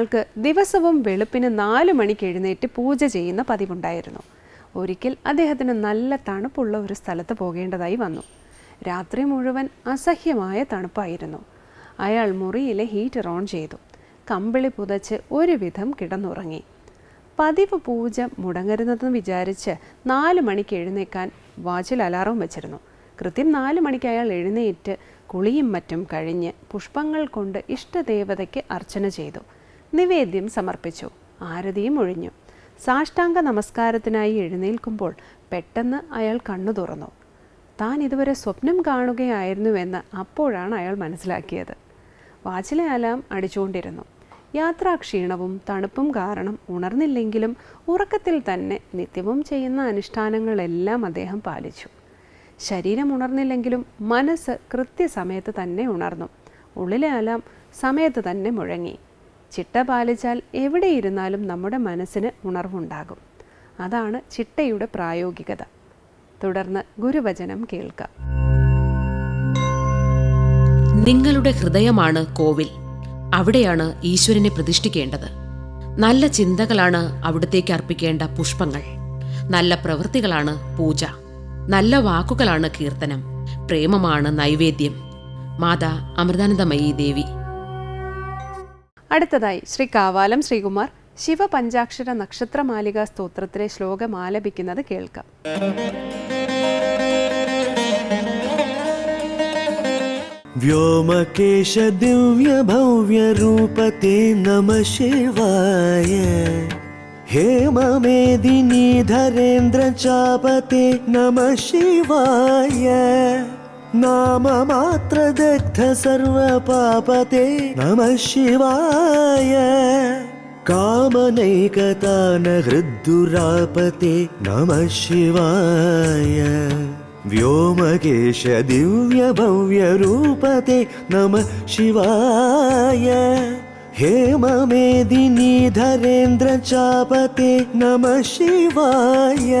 ഒരാൾക്ക് ദിവസവും വെളുപ്പിന് നാല് മണിക്ക് എഴുന്നേറ്റ് പൂജ ചെയ്യുന്ന പതിവുണ്ടായിരുന്നു. ഒരിക്കൽ അദ്ദേഹത്തിന് നല്ല തണുപ്പുള്ള ഒരു സ്ഥലത്ത് പോകേണ്ടതായി വന്നു. രാത്രി മുഴുവൻ അസഹ്യമായ തണുപ്പായിരുന്നു. അയാൾ മുറിയിലെ ഹീറ്റർ ഓൺ ചെയ്തു. കമ്പിളി പുതച്ച് ഒരുവിധം കിടന്നുറങ്ങി. പതിവ് പൂജ മുടങ്ങരുതെന്ന് വിചാരിച്ച് നാല് മണിക്ക് എഴുന്നേക്കാൻ വാച്ചിൽ അലാറം വെച്ചിരുന്നു. കൃത്യം നാല് മണിക്ക് അയാൾ എഴുന്നേറ്റ് കുളിയും മറ്റും കഴിഞ്ഞ് പുഷ്പങ്ങൾ കൊണ്ട് ഇഷ്ടദേവതയ്ക്ക് അർച്ചന ചെയ്തു. നിവേദ്യം സമർപ്പിച്ചു. ആരതിയും ഒഴിഞ്ഞു. സാഷ്ടാംഗ നമസ്കാരത്തിനായി എഴുന്നേൽക്കുമ്പോൾ പെട്ടെന്ന് അയാൾ കണ്ണു തുറന്നു. താൻ ഇതുവരെ സ്വപ്നം കാണുകയായിരുന്നുവെന്ന് അപ്പോഴാണ് അയാൾ മനസ്സിലാക്കിയത്. വാച്ചിലെ അലാം അടിച്ചുകൊണ്ടിരുന്നു. യാത്രാക്ഷീണവും തണുപ്പും കാരണം ഉണർന്നില്ലെങ്കിലും ഉറക്കത്തിൽ തന്നെ നിത്യവും ചെയ്യുന്ന അനുഷ്ഠാനങ്ങളെല്ലാം അദ്ദേഹം പാലിച്ചു. ശരീരം ഉണർന്നില്ലെങ്കിലും മനസ്സ് കൃത്യസമയത്ത് തന്നെ ഉണർന്നു. ഉള്ളിലെ അലാം സമയത്ത് തന്നെ മുഴങ്ങി. ചിട്ട പാലിച്ചാൽ എവിടെയിരുന്നാലും നമ്മുടെ മനസ്സിന് ഉണർവുണ്ടാകും. അതാണ് ചിട്ടയുടെ പ്രായോഗികത. തുടർന്ന് ഗുരുവചനം കേൾക്കാം. നിങ്ങളുടെ ഹൃദയമാണ് കോവിൽ. അവിടെയാണ് ഈശ്വരനെ പ്രതിഷ്ഠിക്കേണ്ടത്. നല്ല ചിന്തകളാണ് അവിടത്തേക്ക് അർപ്പിക്കേണ്ട പുഷ്പങ്ങൾ. നല്ല പ്രവൃത്തികളാണ് പൂജ. നല്ല വാക്കുകളാണ് കീർത്തനം. പ്രേമമാണ് നൈവേദ്യം. മാതാ അമൃതാനന്ദമയി ദേവി. അടുത്തതായി ശ്രീ കാവാലം ശ്രീകുമാർ ശിവപഞ്ചാക്ഷര നക്ഷത്രമാലിക സ്തോത്രത്തിലെ ശ്ലോകം ആലപിക്കുന്നത് കേൾക്കാം. വ്യോമകേശ ദിവ്യ ഭവ്യ രൂപത്തെ നമ ശിവായ. ഹേമമേദിനി ധരേന്ദ്ര ചാപത്തെ നമ ശിവായ. नाममात्रदग्ध सर्वपापते नमः शिवाय कामनैकता न हृद्दुरापते नमः शिवाय व्योमकेश दिव्य भव्य रूपते नमः शिवाय हेममेदिनी धरेन्द्र चापते नमः शिवाय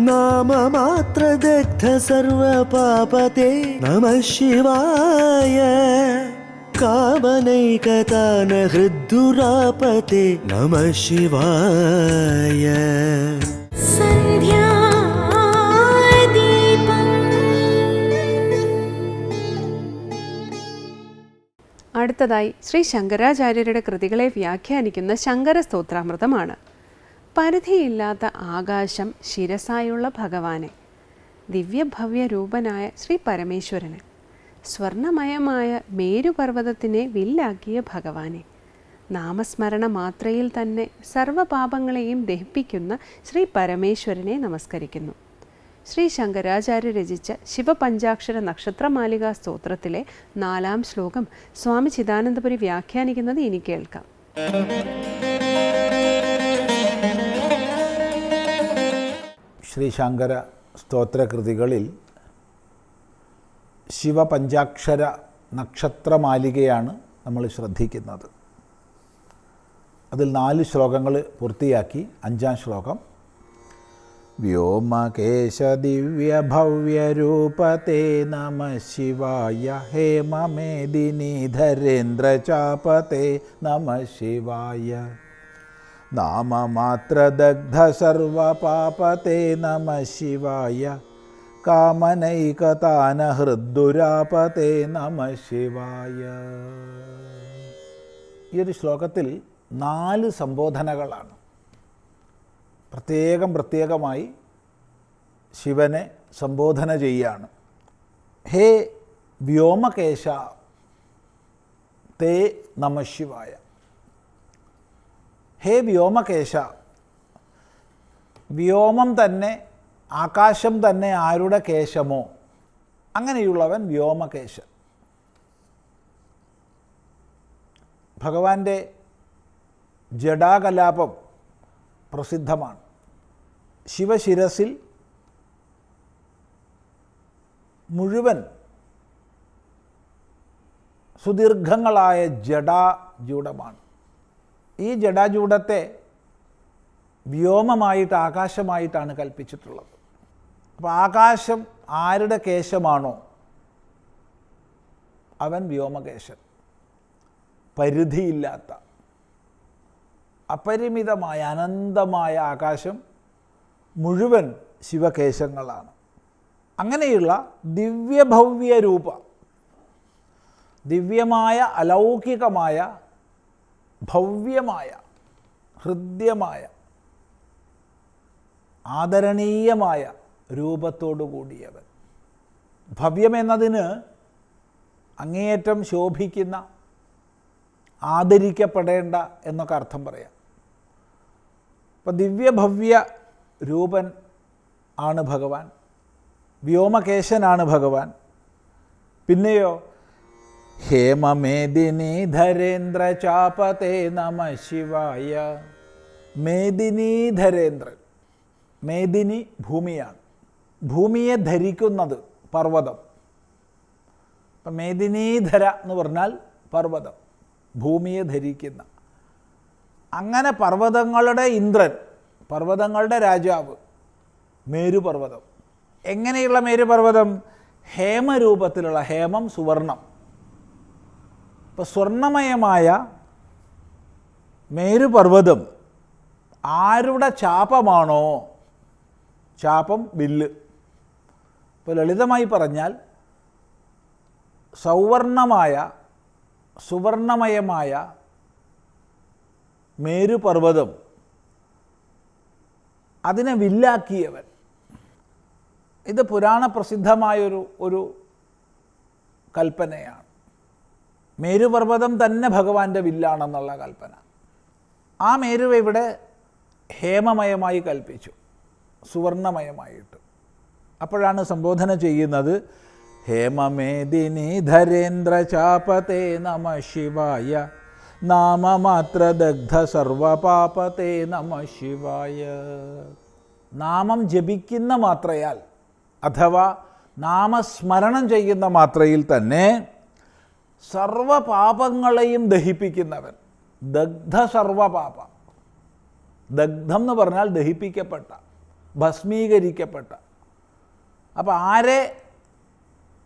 നാമമാത്രദഗ്ധ സർവപാപതേ നമ ശിവായ. കാമനൈകതാന ഹൃദ്ദുരാപതേ നമ ശിവായ. അടുത്തതായി ശ്രീ ശങ്കരാചാര്യരുടെ കൃതികളെ വ്യാഖ്യാനിക്കുന്ന ശങ്കര സ്തോത്രാമൃതമാണ് പരിധിയില്ലാത്ത ആകാശം ശിരസായുള്ള ഭഗവാനെ ദിവ്യഭവ്യ രൂപനായ ശ്രീ പരമേശ്വരന് സ്വർണമയമായ മേരുപർവതത്തിനെ വില്ലാക്കിയ ഭഗവാനെ നാമസ്മരണ മാത്രയിൽ തന്നെ സർവപാപങ്ങളെയും ദഹിപ്പിക്കുന്ന ശ്രീ പരമേശ്വരനെ നമസ്കരിക്കുന്നു. ശ്രീ ശങ്കരാചാര്യ രചിച്ച ശിവപഞ്ചാക്ഷര നക്ഷത്രമാലിക സ്തോത്രത്തിലെ നാലാം ശ്ലോകം സ്വാമി ചിദാനന്ദപുരി വ്യാഖ്യാനിക്കുന്നത് ഇനി കേൾക്കാം. ശ്രീശങ്കര സ്തോത്രകൃതികളിൽ ശിവപഞ്ചാക്ഷര നക്ഷത്രമാലികയാണ് നമ്മൾ ശ്രദ്ധിക്കുന്നത്. അതിൽ നാല് ശ്ലോകങ്ങൾ പൂർത്തിയാക്കി അഞ്ചാം ശ്ലോകം. വ്യോമകേശ ദിവ്യഭവ്യരൂപത്തെ നമ ശിവായ ഹേമമേദിനി ധരേന്ദ്രചാപത്തെ നമ ശിവായ. നാമമാത്രദഗ്ധ സർവപാപത്തെ നമ ശിവായ. കാമനൈകതാന ഹൃദ്ദുരാപത്തെ നമ ശിവായ. ഈ ഒരു ശ്ലോകത്തിൽ നാല് സംബോധനകളാണ്. പ്രത്യേകം പ്രത്യേകമായി ശിവനെ സംബോധന ചെയ്യുകയാണ് ഹേ വ്യോമകേശ തേ നമ ശിവായ. ഹേ വ്യോമകേശ. വ്യോമം തന്നെ ആകാശം തന്നെ ആരുടെ കേശമോ? അങ്ങനെയുള്ളവൻ വ്യോമകേശ. ഭഗവാന്റെ ജഡാകലാപം പ്രസിദ്ധമാണ്. ശിവശിരസിൽ മുഴുവൻ സുദീർഘങ്ങളായ ജഡാജൂഢമാണ് ഈ ജഡാജൂഢത്തെ വ്യോമമായിട്ട് ആകാശമായിട്ടാണ് കൽപ്പിച്ചിട്ടുള്ളത്. അപ്പോൾ ആകാശം ആരുടെ കേശമാണോ അവൻ വ്യോമകേശൻ. പരിധിയില്ലാത്ത അപരിമിതമായ അനന്തമായ ആകാശം മുഴുവൻ ശിവകേശങ്ങളാണ്. അങ്ങനെയുള്ള ദിവ്യഭവ്യ രൂപ ദിവ്യമായ അലൗകികമായ ഭവ്യമായ ഹൃദ്യമായ ആദരണീയമായ രൂപത്തോടു കൂടിയവൻ. ഭവ്യമെന്നതിന് അങ്ങേയറ്റം ശോഭിക്കുന്ന ആദരിക്കപ്പെടേണ്ട എന്നൊക്കെ അർത്ഥം പറയാം. അപ്പം ദിവ്യഭവ്യ രൂപൻ ആണ് ഭഗവാൻ. വ്യോമകേശനാണ് ഭഗവാൻ. പിന്നെയോ ഹേമമേദിനി ധരേന്ദ്ര ചാപതേ നമ ശിവായ. മേദിനി ധരേന്ദ്രൻ മേദിനി ഭൂമിയാണ്. ഭൂമിയെ ധരിക്കുന്നത് പർവതം. അപ്പം മേദിനീധര എന്ന് പറഞ്ഞാൽ പർവതം ഭൂമിയെ ധരിക്കുന്ന. അങ്ങനെ പർവതങ്ങളുടെ ഇന്ദ്രൻ പർവതങ്ങളുടെ രാജാവ് മേരുപർവതം. എങ്ങനെയുള്ള മേരുപർവതം? ഹേമരൂപത്തിലുള്ള ഹേമം സുവർണം. ഇപ്പോൾ സ്വർണമയമായ മേരുപർവതം ആരുടെ ചാപമാണോ ചാപം വില്ല്. ഇപ്പോൾ ലളിതമായി പറഞ്ഞാൽ സൗവർണമായ സുവർണമയമായ മേരുപർവതം അതിനെ വില്ലാക്കിയവൻ. ഇത് പുരാണ പ്രസിദ്ധമായൊരു ഒരു കൽപ്പനയാണ്. മേരുപർവതം തന്നെ ഭഗവാന്റെ വില്ലാണെന്നുള്ള കൽപ്പന. ആ മേരുവ ഇവിടെ ഹേമമയമായി കൽപ്പിച്ചു സുവർണമയമായിട്ട്. അപ്പോഴാണ് സംബോധന ചെയ്യുന്നത് ഹേമമേദിനി ധരേന്ദ്ര ചാപതേ നമ ശിവായ നാമമാത്ര ദഗ്ധ സർവപാപതേ നമ ശിവായ. നാമം ജപിക്കുന്ന മാത്രയാൽ അഥവാ നാമസ്മരണം ചെയ്യുന്ന മാത്രയിൽ തന്നെ സർവപാപങ്ങളെയും ദഹിപ്പിക്കുന്നവൻ. ദഗ്ധ സർവപാപ ദഗ്ധം എന്ന് പറഞ്ഞാൽ ദഹിപ്പിക്കപ്പെട്ട ഭസ്മീകരിക്കപ്പെട്ട. അപ്പോൾ ആരെ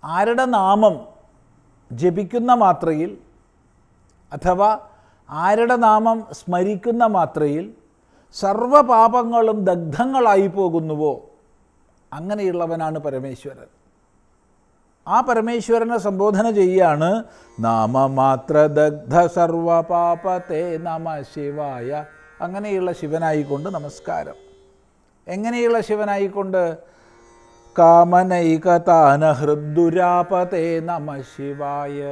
ആരുടെ നാമം ജപിക്കുന്ന മാത്രയിൽ അഥവാ ആരുടെ നാമം സ്മരിക്കുന്ന മാത്രയിൽ സർവപാപങ്ങളും ദഗ്ധങ്ങളായി പോകുന്നുവോ? അങ്ങനെയുള്ളവനാണ് പരമേശ്വരൻ. ആ പരമേശ്വരനെ സംബോധന ചെയ്യാണ് നാമമാത്രദഗ്ധ സർവപാപത്തെ നമ ശിവായ അങ്ങനെയുള്ള ശിവനായിക്കൊണ്ട് നമസ്കാരം. എങ്ങനെയുള്ള ശിവനായിക്കൊണ്ട്? കാമനൈകതാന ഹൃദ്ദുരാപതേ നമ ശിവായ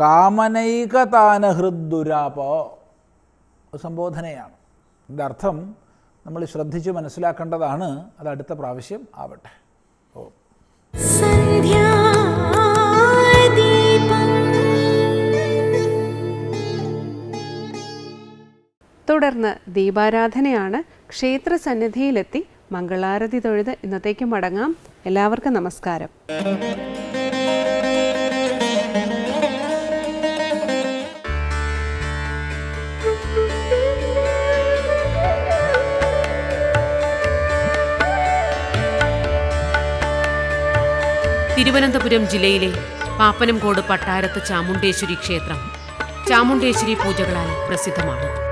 കാമനൈകതാന സംബോധനയാണ്. ഇതിന്റെ അർത്ഥം നമ്മൾ ശ്രദ്ധിച്ച് മനസ്സിലാക്കേണ്ടതാണ്. അത് അടുത്ത പ്രാവശ്യം ആവട്ടെ. തുടർന്ന് ദീപാരാധനയാണ് ക്ഷേത്ര സന്നിധിയിലെത്തി മംഗളാരതി തൊഴുത് ഇന്നത്തേക്ക് മടങ്ങാം. എല്ലാവർക്കും നമസ്കാരം. തിരുവനന്തപുരം ജില്ലയിലെ പാപ്പനംകോട് പട്ടാരത്ത് ചാമുണ്ടേശ്വരി ക്ഷേത്രം. ചാമുണ്ടേശ്വരി പൂജകളാൽ പ്രസിദ്ധമാണ്.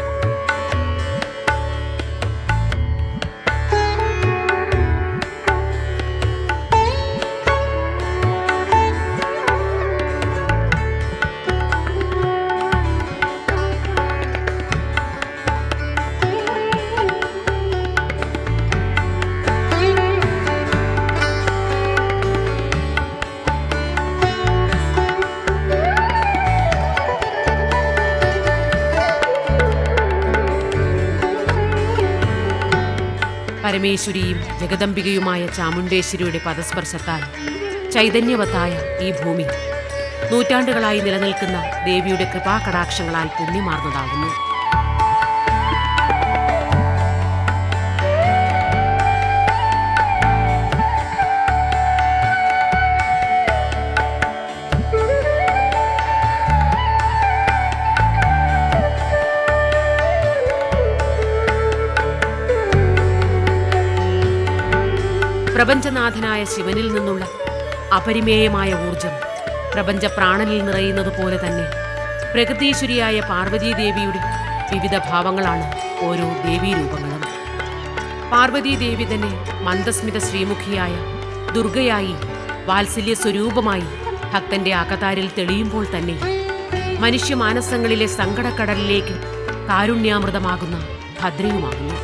പരമേശ്വരിയും ജഗദംബികയുമായ ചാമുണ്ടേശ്വരിയുടെ പദസ്പർശത്താൽ ചൈതന്യവത്തായ ഈ ഭൂമി നൂറ്റാണ്ടുകളായി നിലനിൽക്കുന്ന ദേവിയുടെ കൃപാകടാക്ഷങ്ങളാൽ പുണ്യമാർന്നതാകുന്നു. പ്രപഞ്ചനാഥനായ ശിവനിൽ നിന്നുള്ള അപരിമേയമായ ഊർജം പ്രപഞ്ച പ്രാണനിൽ നിറയുന്നത് പോലെ തന്നെ പ്രകൃതീശ്വരിയായ പാർവതീദേവിയുടെ വിവിധ ഭാവങ്ങളാണ് ഓരോ ദേവീരൂപങ്ങളും. പാർവതീദേവി തന്നെ മന്ദസ്മിത ശ്രീമുഖിയായ ദുർഗയായി വാത്സല്യ സ്വരൂപമായി ഭക്തന്റെ അകതാരിൽ തെളിയുമ്പോൾ തന്നെ മനുഷ്യ മാനസങ്ങളിലെ സങ്കടക്കടലിലേക്ക് കാരുണ്യാമൃതമാകുന്ന ഭദ്രയുമാകുന്നു.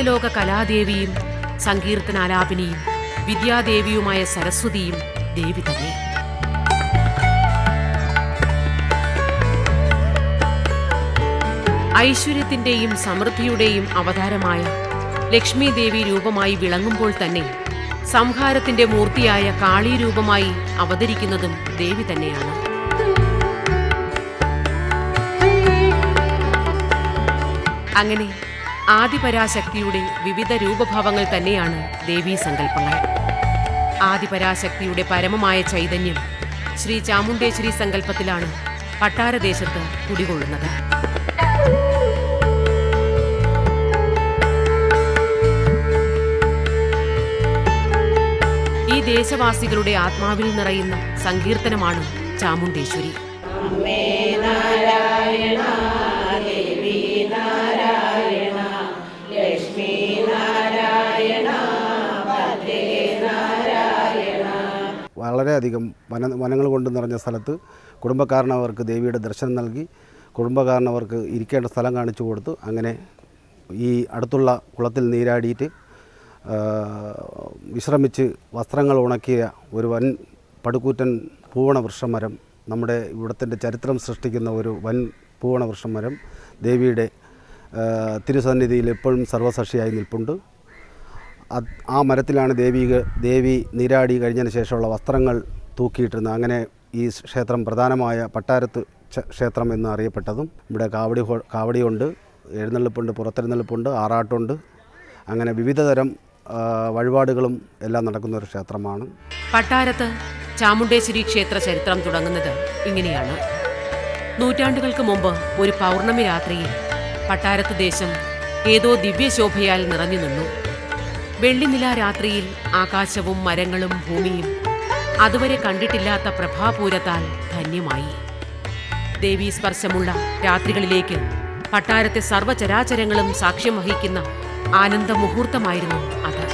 അഖിലലോക കലാദേവിയും സങ്കീർത്തനാലാപിനിയും വിദ്യാദേവിയുമായ സരസ്വതിയും ദേവി തന്നെ. ഐശ്വര്യത്തിന്റെയും സമൃദ്ധിയുടെയും അവതാരമായ ലക്ഷ്മി ദേവി രൂപമായി വിളങ്ങുമ്പോൾ തന്നെ സംഹാരത്തിന്റെ മൂർത്തിയായ കാളി രൂപമായി അവതരിക്കുന്നതും ദേവി തന്നെയാണ്. അങ്ങനെ ആദിപരാശക്തിയുടെ വിവിധ രൂപഭാവങ്ങൾ തന്നെയാണ് ദേവീ സങ്കല്പങ്ങൾ. ആദിപരാശക്തിയുടെ പരമമായ ചൈതന്യം ശ്രീ ചാമുണ്ടേശ്വരി സങ്കല്പത്തിലാണ് പട്ടാരദേശത്ത് കുടികൊള്ളുന്നത്. ഈ ദേശവാസികളുടെ ആത്മാവിൽ നിറയുന്ന സങ്കീർത്തനമാണ് ചാമുണ്ടേശ്വരി വളരെയധികം വന വനങ്ങൾ കൊണ്ട് നിറഞ്ഞ സ്ഥലത്ത് കുടുംബക്കാരനവർക്ക് ദേവിയുടെ ദർശനം നൽകി കുടുംബക്കാരനവർക്ക് ഇരിക്കേണ്ട സ്ഥലം കാണിച്ചു കൊടുത്തു. അങ്ങനെ ഈ അടുത്തുള്ള കുളത്തിൽ നീരാടിയിട്ട് വിശ്രമിച്ച് വസ്ത്രങ്ങൾ ഉണക്കിയ ഒരു വൻ പടുക്കൂറ്റൻ പൂവണ വൃക്ഷമരം നമ്മുടെ ഇവിടത്തിന്റെ ചരിത്രം സൃഷ്ടിക്കുന്ന ഒരു വൻ പൂവണ വൃക്ഷമരം ദേവിയുടെ തിരുസന്നിധിയിൽ എപ്പോഴും സർവസാക്ഷിയായി നിൽപ്പുണ്ട്. ആ മരത്തിലാണ് ദേവി ദേവി നീരാടി കഴിഞ്ഞതിന് ശേഷമുള്ള വസ്ത്രങ്ങൾ തൂക്കിയിട്ടിരുന്നത്. അങ്ങനെ ഈ ക്ഷേത്രം പ്രധാനമായ പട്ടാരത്ത് ക്ഷേത്രം എന്ന് അറിയപ്പെട്ടതും ഇവിടെ കാവടി കാവടിയുണ്ട് എഴുന്നള്ളിപ്പുണ്ട് പുറത്തെഴുന്നള്ളിപ്പുണ്ട് ആറാട്ടുണ്ട്. അങ്ങനെ വിവിധ തരം ആ, വഴിപാടുകളും എല്ലാം നടക്കുന്ന ഒരു ക്ഷേത്രമാണ്. പട്ടാരത്ത് ചാമുണ്ടേശ്വരി ക്ഷേത്ര ചരിത്രം തുടങ്ങുന്നത് ഇങ്ങനെയാണ്. നൂറ്റാണ്ടുകൾക്ക് മുമ്പ് ഒരു പൗർണമി രാത്രിയിൽ പട്ടാരത്ത് ദേശം ഏതോ ദിവ്യശോഭയാൽ നിറഞ്ഞു നിന്നു. വെള്ളിനില രാത്രിയിൽ ആകാശവും മരങ്ങളും ഭൂമിയും അതുവരെ കണ്ടിട്ടില്ലാത്ത പ്രഭാപൂരത്താൽ ധന്യമായി. ദേവീസ്പർശമുള്ള രാത്രികളിലേക്ക് പട്ടാരത്തെ സർവചരാചരങ്ങളും സാക്ഷ്യം വഹിക്കുന്ന ആനന്ദ മുഹൂർത്തമായിരുന്നു അത്.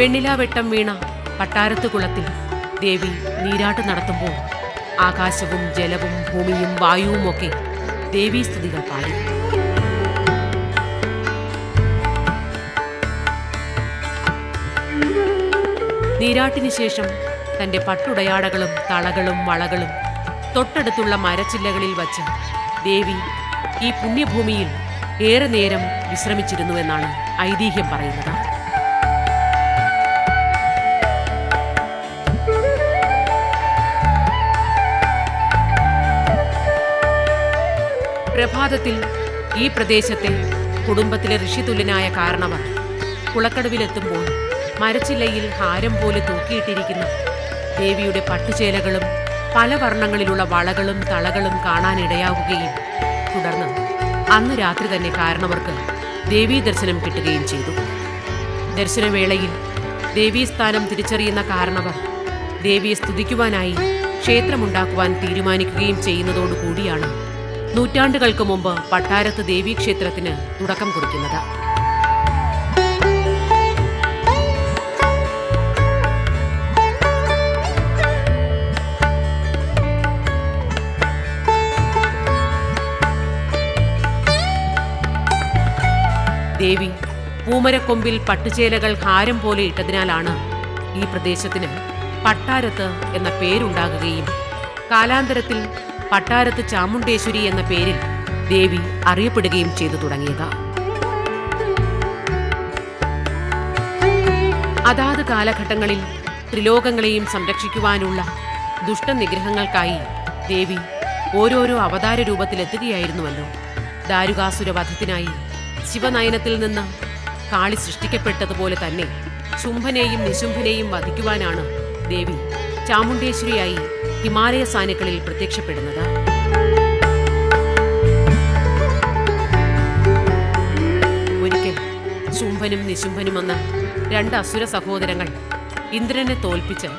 വെണ്ണിലാവെട്ടം വീണ പട്ടാരത്ത് കുളത്തിൽ ദേവി നീരാട്ട് നടത്തുമ്പോൾ ആകാശവും ജലവും ഭൂമിയും വായുവുമൊക്കെ ദേവീസ്തുതികൾ പാടി. നീരാട്ടിന് ശേഷം തന്റെ പട്ടുടയാടകളും തളകളും വളകളും തൊട്ടടുത്തുള്ള മരച്ചില്ലകളിൽ വച്ച് ദേവി ഈ പുണ്യഭൂമിയിൽ ഏറെ നേരം വിശ്രമിച്ചിരുന്നുവെന്നാണ് ഐതിഹ്യം പറയുന്നത്. പ്രഭാതത്തിൽ ഈ പ്രദേശത്തെ കുടുംബത്തിലെ ഋഷിതുല്യനായ കാരണവർ കുളക്കടവിലെത്തുമ്പോൾ മരച്ചില്ലയിൽ ഹാരം പോലെ തൂക്കിയിട്ടിരിക്കുന്ന ദേവിയുടെ പട്ടുചേലകളും പല വർണങ്ങളിലുള്ള വളകളും തളകളും കാണാനിടയാവുകയും തുടർന്ന് അന്ന് രാത്രി തന്നെ കാരണവർക്ക് ദേവീ ദർശനം കിട്ടുകയും ചെയ്തു. ദർശനവേളയിൽ ദേവീസ്ഥാനം തിരിച്ചറിയുന്ന കാരണവർ ദേവിയെ സ്തുതിക്കുവാനായി ക്ഷേത്രമുണ്ടാക്കുവാൻ തീരുമാനിക്കുകയും ചെയ്യുന്നതോടുകൂടിയാണ് നൂറ്റാണ്ടുകൾക്ക് മുമ്പ് പട്ടാരത്ത് ദേവീക്ഷേത്രത്തിന് തുടക്കം കുറിക്കുന്നത്. ദേവി പൂമരക്കൊമ്പിൽ പട്ടുചേലകൾ ഹാരം പോലെ ഇട്ടതിനാലാണ് ഈ പ്രദേശത്തിന് പട്ടാരത്ത് എന്ന പേരുണ്ടാകുകയും കാലാന്തരത്തിൽ പട്ടാരത്ത് ചാമുണ്ടേശ്വരി എന്ന പേരിൽ ദേവി അറിയപ്പെടുകയും ചെയ്തു തുടങ്ങിയത്. അതാത് കാലഘട്ടങ്ങളിൽ ത്രിലോകങ്ങളെയും സംരക്ഷിക്കുവാനുള്ള ദുഷ്ടനിഗ്രഹങ്ങൾക്കായി ദേവി ഓരോരോ അവതാര രൂപത്തിലെത്തുകയായിരുന്നുവല്ലോ ദാരുകാസുരവധത്തിനായി ശിവനയനത്തിൽ നിന്ന് കാളി സൃഷ്ടിക്കപ്പെട്ടതുപോലെ തന്നെ ശുംഭനെയും നിശുംഭനെയും വധിക്കുവാനാണ് ദേവി ചാമുണ്ടേശ്വരിയായി ഹിമാലയ സാനുക്കളിൽ പ്രത്യക്ഷപ്പെടുന്നത്. ഒരിക്കൽ ശുംഭനും നിശുംഭനും എന്ന രണ്ട് അസുര സഹോദരങ്ങൾ ഇന്ദ്രനെ തോൽപ്പിച്ച്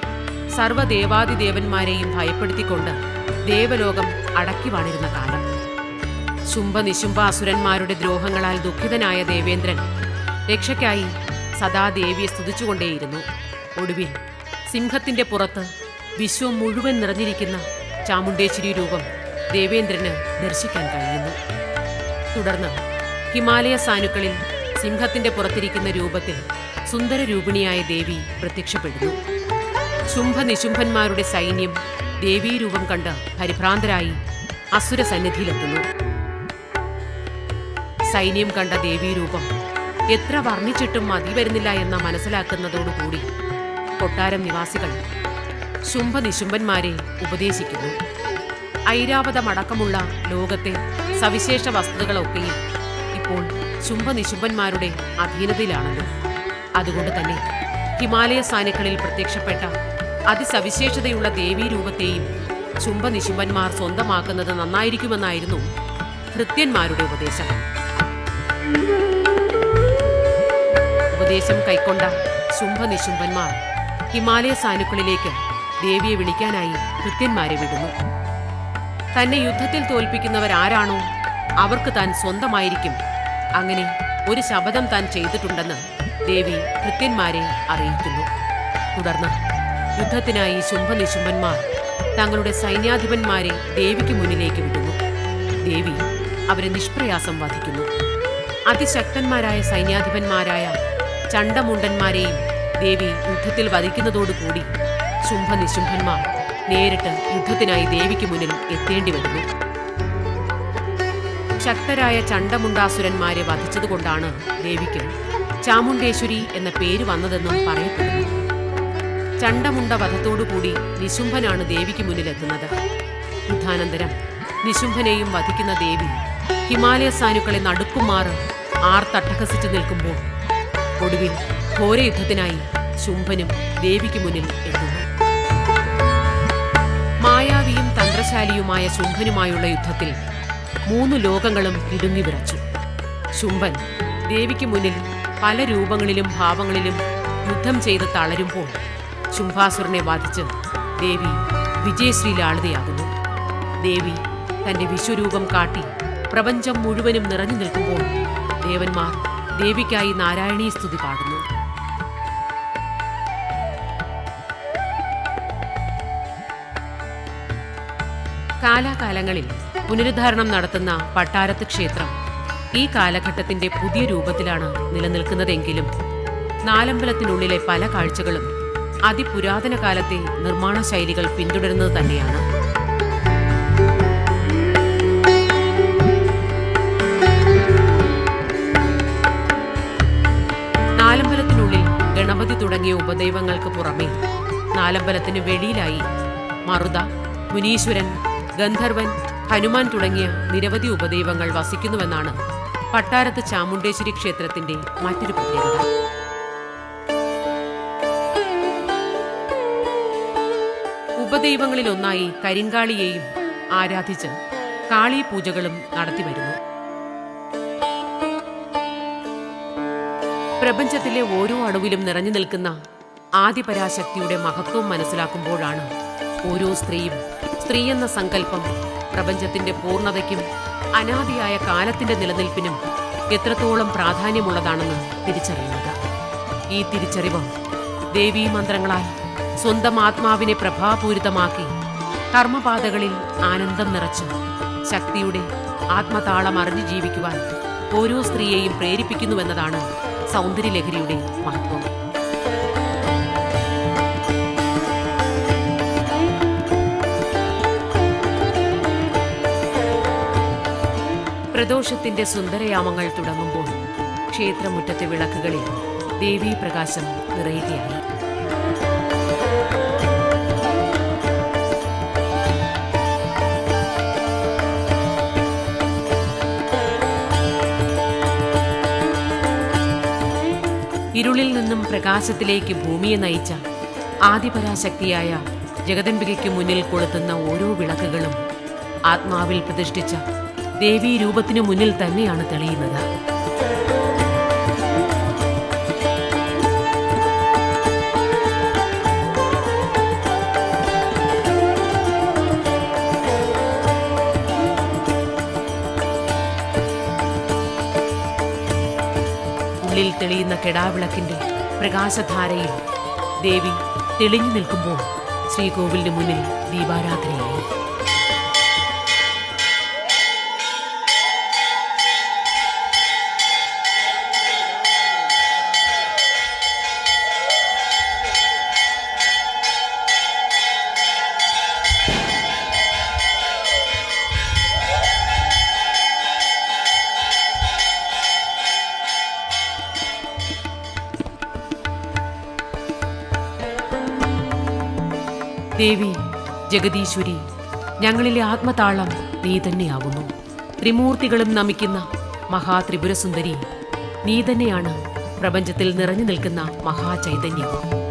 സർവദേവാദിദേവന്മാരെയും ഭയപ്പെടുത്തിക്കൊണ്ട് ദേവലോകം അടക്കി വാണിരുന്ന കാലം. ശുംഭ നിശുംഭ അസുരന്മാരുടെ ദ്രോഹങ്ങളാൽ ദുഃഖിതനായ ദേവേന്ദ്രൻ രക്ഷയ്ക്കായി സദാ ദേവിയെ സ്തുതിച്ചുകൊണ്ടേയിരുന്നു. ഒടുവിൽ സിംഹത്തിന്റെ പുറത്ത് വിശ്വം മുഴുവൻ നിറഞ്ഞിരിക്കുന്ന ചാമുണ്ടേശ്വരി രൂപം ദേവേന്ദ്രന് ദർശിക്കാൻ കഴിയുന്നു. തുടർന്ന് ഹിമാലയ സാനുക്കളിൽ സിംഹത്തിന്റെ പുറത്തിരിക്കുന്ന രൂപത്തിൽ സുന്ദര രൂപിണിയായ ദേവി പ്രത്യക്ഷപ്പെടുന്നു. ശുംഭ നിശുംഭന്മാരുടെ സൈന്യം ദേവീരൂപം കണ്ട് പരിഭ്രാന്തരായി അസുര സന്നിധിയിലെത്തുന്നു. സൈന്യം കണ്ട ദേവീരൂപം എത്ര വർണിച്ചിട്ടും മതി വരുന്നില്ല എന്ന മനസ്സിലാക്കുന്നതോടുകൂടി കൊട്ടാരം നിവാസികൾ ശുംഭ നിശുംഭന്മാരെ ഉപദേശിക്കുന്നു. ഐരാവതമടക്കമുള്ള ലോകത്തെ സവിശേഷ വസ്തുതകളൊക്കെയും ഇപ്പോൾ ശുംഭ നിശുംഭന്മാരുടെ അധീനതയിലാണല്ലോ. അതുകൊണ്ട് തന്നെ ഹിമാലയ സാനുക്കളിൽ പ്രത്യക്ഷപ്പെട്ട അതിസവിശേഷതയുള്ള ദേവീരൂപത്തെയും ശുംഭ നിശുംഭന്മാർ സ്വന്തമാക്കുന്നത് നന്നായിരിക്കുമെന്നായിരുന്നു ഭൃത്യന്മാരുടെ ഉപദേശം. ഉപദേശം കൈക്കൊണ്ട ശുംഭ നിശുംഭന്മാർ ഹിമാലയ സാനുക്കളിലേക്ക് ദേവിയെ വിളിക്കാനായി ഭൃത്യന്മാരെ വിടുന്നു. തന്നെ യുദ്ധത്തിൽ തോൽപ്പിക്കുന്നവർ ആരാണോ അവർക്ക് താൻ സ്വന്തമായിരിക്കും. അങ്ങനെ ഒരു ശപഥം താൻ ചെയ്തിട്ടുണ്ടെന്ന് ദേവി ഭൃത്യന്മാരെ അറിയിക്കുന്നു. തുടർന്ന് യുദ്ധത്തിനായി ശുംഭനിശുംഭന്മാർ തങ്ങളുടെ സൈന്യാധിപന്മാരെ ദേവിക്ക് മുന്നിലേക്ക് വിടുന്നു. ദേവി അവരെ നിഷ്പ്രയാസം വധിക്കുന്നു. അതിശക്തന്മാരായ സൈന്യാധിപന്മാരായ ചണ്ടമുണ്ടന്മാരെയും ദേവി യുദ്ധത്തിൽ വധിക്കുന്നതോടുകൂടി ശുംഭനിശുംഭന്മാർ നേരിട്ട് യുദ്ധത്തിനായി ദേവിക്ക് മുന്നിൽ എത്തേണ്ടി വരുന്നു. ശക്തരായ ചണ്ടമുണ്ടാസുരന്മാരെ വധിച്ചതുകൊണ്ടാണ് ദേവിക്ക് ചാമുണ്ടേശ്വരി എന്ന പേര് വന്നതെന്നും പറയപ്പെടുന്നു. ചണ്ടമുണ്ട വധത്തോടുകൂടി നിശുംഭനാണ് ദേവിക്ക് മുന്നിലെത്തുന്നത് യുദ്ധാനന്തരം നിശുംഭനെയും വധിക്കുന്ന ദേവി ഹിമാലയ സാനുക്കളെ നടുക്കുമാറ് ആർത്തട്ടഹസിച്ചു നിൽക്കുമ്പോൾ ഒടുവിൽ ഘോരയുദ്ധത്തിനായി ശുംഭനും ദേവിക്ക് മുന്നിൽ എത്തുന്നു. തന്ത്രശാലിയുമായ ശുംഭനുമായുള്ള യുദ്ധത്തിൽ മൂന്ന് ലോകങ്ങളും ഇടുങ്ങി വിറച്ചു ശുംഭൻ ദേവിക്ക് മുന്നിൽ പല രൂപങ്ങളിലും ഭാവങ്ങളിലും യുദ്ധം ചെയ്ത് തളരുമ്പോൾ ശുംഭാസുരനെ വധിച്ച് ദേവി വിജയശ്രീലാളിതയാകുന്നു. ദേവി തന്റെ വിശ്വരൂപം കാട്ടി പ്രപഞ്ചം മുഴുവനും നിറഞ്ഞു നിൽക്കുമ്പോൾ ദേവന്മാർ ദേവിക്കായി നാരായണീ സ്തുതി പാടുന്നു. കാലാകാലങ്ങളിൽ പുനരുദ്ധാരണം നടത്തുന്ന പട്ടാരത്ത് ക്ഷേത്രം ഈ കാലഘട്ടത്തിന്റെ പുതിയ രൂപത്തിലാണ് നിലനിൽക്കുന്നതെങ്കിലും നാലമ്പലത്തിനുള്ളിലെ പല കാഴ്ചകളും അതിപുരാതന കാലത്തെ നിർമ്മാണ ശൈലികൾ പിന്തുടരുന്നത് തന്നെയാണ്. നാലമ്പലത്തിനുള്ളിൽ ഗണപതി തുടങ്ങിയ ഉപദൈവങ്ങൾക്ക് പുറമെ നാലമ്പലത്തിന് വെളിയിലായി മറുത മുനീശ്വരൻ ഗന്ധർവൻ ഹനുമാൻ തുടങ്ങിയ നിരവധി ഉപദൈവങ്ങൾ വസിക്കുന്നുവെന്നാണ് പട്ടാരത്ത് ചാമുണ്ടേശ്വരി ക്ഷേത്രത്തിന്റെ മറ്റൊരു പ്രത്യേകത. ഉപദൈവങ്ങളിലൊന്നായി കരിങ്കാളിയെയും ആരാധിച്ച് കാളി പൂജകളും നടത്തിവരുന്നു പ്രപഞ്ചത്തിലെ ഓരോ അണുവിലും നിറഞ്ഞു നിൽക്കുന്ന ആദിപരാശക്തിയുടെ മഹത്വം മനസ്സിലാക്കുമ്പോഴാണ് ഓരോ സ്ത്രീയും സ്ത്രീ എന്ന സങ്കല്പം പ്രപഞ്ചത്തിന്റെ പൂർണതയ്ക്കും അനാദിയായ കാലത്തിന്റെ നിലനിൽപ്പിനും എത്രത്തോളം പ്രാധാന്യമുള്ളതാണെന്ന് തിരിച്ചറിയുന്നത്. ഈ തിരിച്ചറിവ് ദേവീ മന്ത്രങ്ങളാൽ സ്വന്തം ആത്മാവിനെ പ്രഭാപൂരിതമാക്കി കർമ്മപാതകളിൽ ആനന്ദം നിറച്ച് ശക്തിയുടെ ആത്മതാളം അറിഞ്ഞു ജീവിക്കുവാൻ ഓരോ സ്ത്രീയെയും പ്രേരിപ്പിക്കുന്നുവെന്നതാണ് സൗന്ദര്യലഹരിയുടെ മഹത്വം. പ്രദോഷത്തിന്റെ സുന്ദരയാമങ്ങൾ തുടങ്ങുമ്പോൾ ക്ഷേത്രമുറ്റത്തെ വിളക്കുകളിൽ ദേവീപ്രകാശം നിറയുകയായി. ഇരുളിൽ നിന്നും പ്രകാശത്തിലേക്ക് ഭൂമിയെ നയിച്ച ആദിപരാശക്തിയായ ജഗദംബികയ്ക്ക് മുന്നിൽ കൊളുത്തുന്ന ഓരോ വിളക്കുകളും ആത്മാവിൽ പ്രതിഷ്ഠിച്ച ദേവീ രൂപത്തിനു മുന്നിൽ തന്നെയാണ് തെളിയുന്നത്. ഉള്ളിൽ തെളിയുന്ന കെടാവിളക്കിന്റെ പ്രകാശധാരയിൽ ദേവി തെളിഞ്ഞു നിൽക്കുമ്പോൾ ശ്രീകോവിലിന് മുന്നിൽ ദീപാരാധനയായി. ജഗദീശ്വരി ഞങ്ങളിലെ ആത്മതാളം നീ തന്നെയാകുന്നു. ത്രിമൂർത്തികളും നമിക്കുന്ന മഹാത്രിപുരസുന്ദരി നീ തന്നെയാണ് പ്രപഞ്ചത്തിൽ നിറഞ്ഞു നിൽക്കുന്ന മഹാചൈതന്യവും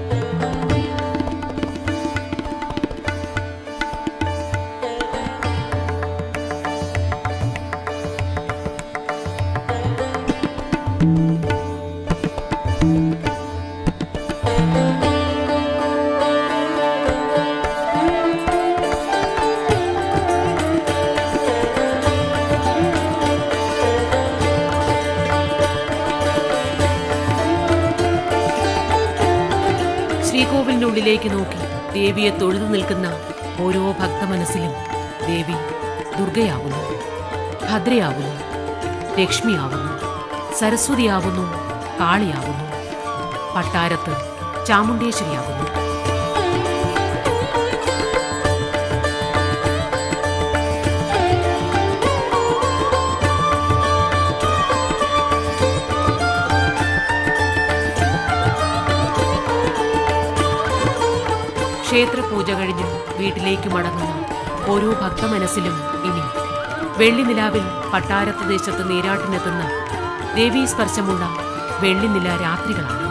ദേവിയെ തൊഴുതു നിൽക്കുന്ന ഓരോ ഭക്ത മനസ്സിലും ദേവി ദുർഗയാവുന്നു ഭദ്രയാവുന്നു ലക്ഷ്മിയാവുന്നു സരസ്വതിയാവുന്നു കാളിയാവുന്നു പട്ടാരത്ത് ചാമുണ്ടേശ്വരിയാവുന്നു ക്ഷേത്രപൂജ കഴിഞ്ഞ് വീട്ടിലേക്ക് മടങ്ങുന്ന ഓരോ ഭക്ത മനസ്സിലും ഇനി വെള്ളിനിലാവിൽ പട്ടാരത്ത് ദേശത്ത് നീരാട്ടിനെത്തുന്ന ദേവീസ്പർശമുള്ള വെള്ളിനില രാത്രികളാണ്.